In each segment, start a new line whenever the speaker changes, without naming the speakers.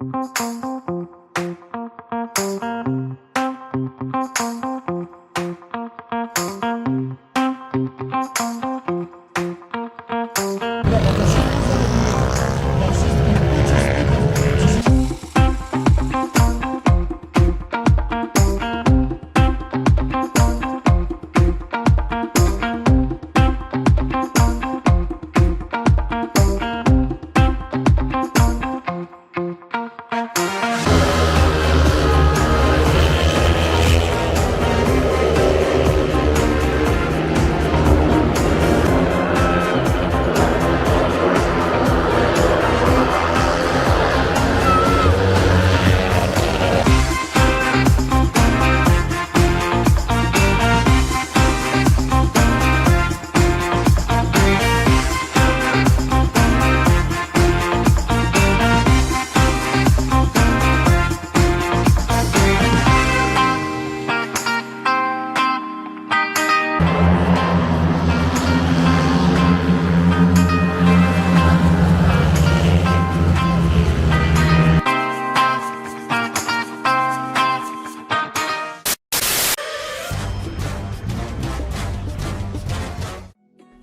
Thank you.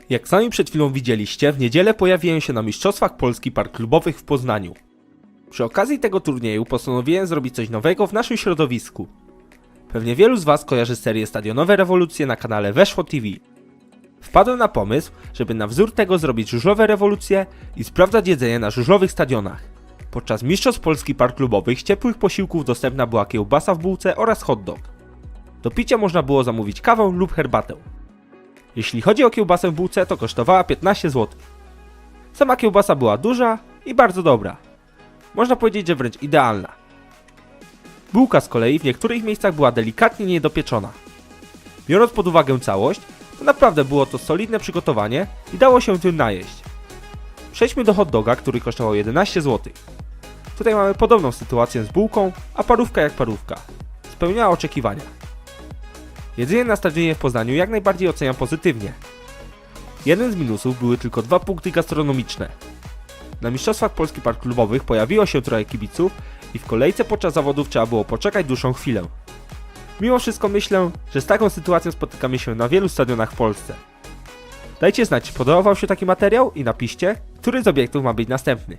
Jak sami przed chwilą widzieliście, w niedzielę pojawiłem się na Mistrzostwach Polski Park Klubowych w Poznaniu. Przy okazji tego turnieju postanowiłem zrobić coś nowego w naszym środowisku. Pewnie wielu z Was kojarzy serię Stadionowe Rewolucje na kanale Weszło TV. Wpadłem na pomysł, żeby na wzór tego zrobić żużlowe rewolucje i sprawdzać jedzenie na żużlowych stadionach. Podczas Mistrzostw Polski Park Klubowych ciepłych posiłków dostępna była kiełbasa w bułce oraz hot dog. Do picia można było zamówić kawę lub herbatę. Jeśli chodzi o kiełbasę w bułce, to kosztowała 15 zł. Sama kiełbasa była duża i bardzo dobra. Można powiedzieć, że wręcz idealna. Bułka z kolei w niektórych miejscach była delikatnie niedopieczona. Biorąc pod uwagę całość, to naprawdę było to solidne przygotowanie i dało się tym najeść. Przejdźmy do hot doga, który kosztował 11 zł. Tutaj mamy podobną sytuację z bułką, a parówka jak parówka. Spełniała oczekiwania. Jedzenie na stadionie w Poznaniu jak najbardziej oceniam pozytywnie. Jeden z minusów były tylko dwa punkty gastronomiczne. Na Mistrzostwach Polski Park Klubowych pojawiło się trochę kibiców i w kolejce podczas zawodów trzeba było poczekać dłuższą chwilę. Mimo wszystko myślę, że z taką sytuacją spotykamy się na wielu stadionach w Polsce. Dajcie znać, czy podobał Wam się taki materiał i napiszcie, który z obiektów ma być następny.